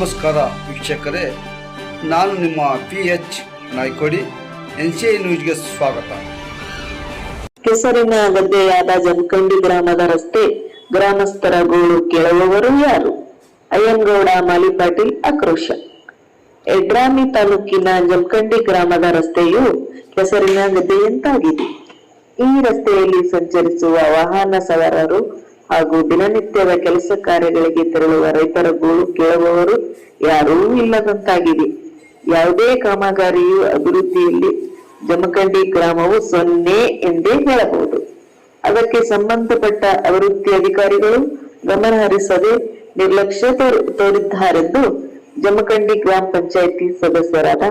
ನಮಸ್ಕಾರ ವೀಕ್ಷಕರೇ, ನಾನು ನಿಮ್ಮ P H Naikodi N C I ನ್ಯೂಸ್ಗೆ ಸ್ವಾಗತ. ಕೆಸರಿನ ಗದ್ದೆಯಾದ ಜಮಖಂಡಿ ಗ್ರಾಮದ ರಸ್ತೆ, ಗ್ರಾಮಸ್ಥರ ಗೋಳು ಕೇಳುವವರು ಯಾರು? ಅಯ್ಯನಗೌಡ ಮಾಲಿಪಾಟೀಲ್ ಆಕ್ರೋಶ. ಎಡ್ರಾಮಿ ತಾಲೂಕಿನ ಜಮಖಂಡಿ ಗ್ರಾಮದ ರಸ್ತೆಯು ಕೆಸರಿನ ಗದ್ದೆಯಂತಾಗಿದೆ. ಈ ರಸ್ತೆಯಲ್ಲಿ ಸಂಚರಿಸುವ ವಾಹನ ಸವಾರರು ಹಾಗೂ ದಿನನಿತ್ಯದ ಕೆಲಸ ಕಾರ್ಯಗಳಿಗೆ ತೆರಳುವ ರೈತರ ಗೋಳು ಕೇಳುವವರು ಯಾರೂ ಇಲ್ಲದಂತಾಗಿದೆ. ಯಾವುದೇ ಕಾಮಗಾರಿಯು ಅಭಿವೃದ್ಧಿಯಲ್ಲಿ ಜಮಖಂಡಿ ಗ್ರಾಮವು ಸೊನ್ನೆ ಎಂದೇ ಹೇಳಬಹುದು. ಅದಕ್ಕೆ ಸಂಬಂಧಪಟ್ಟ ಅಭಿವೃದ್ಧಿ ಅಧಿಕಾರಿಗಳು ಗಮನ ಹರಿಸದೆ ನಿರ್ಲಕ್ಷ್ಯ ತೋರ್- ತೋರಿದ್ದಾರೆಂದು ಜಮಖಂಡಿ ಗ್ರಾಮ ಪಂಚಾಯಿತಿ ಸದಸ್ಯರಾದ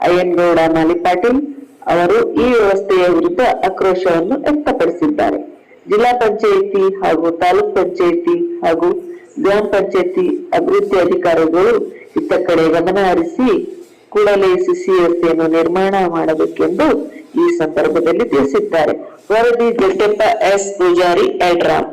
ಅಯ್ಯನಗೌಡ ಮಾಲಿಪಾಟೀಲ್ ಅವರು ಈ ವ್ಯವಸ್ಥೆಯ ವಿರುದ್ಧ ಆಕ್ರೋಶವನ್ನು ವ್ಯಕ್ತಪಡಿಸಿದ್ದಾರೆ. ಜಿಲ್ಲಾ ಪಂಚಾಯಿತಿ ಹಾಗೂ ತಾಲೂಕ್ ಪಂಚಾಯಿತಿ ಹಾಗೂ ಗ್ರಾಮ ಪಂಚಾಯಿತಿ ಅಭಿವೃದ್ಧಿ ಅಧಿಕಾರಿಗಳು ಇತ್ತ ಕಡೆ ಗಮನ ಹರಿಸಿ ಕೂಡಲೇ ಸಿಸಿ ವ್ಯವಸ್ಥೆಯನ್ನು ನಿರ್ಮಾಣ ಮಾಡಬೇಕೆಂದು ಈ ಸಂದರ್ಭದಲ್ಲಿ ತಿಳಿಸಿದ್ದಾರೆ. ವರದಿ ಜಟ್ಟೆಪ್ಪ ಎಸ್ ಪೂಜಾರಿ, ಎಡ್ರಾಮ್.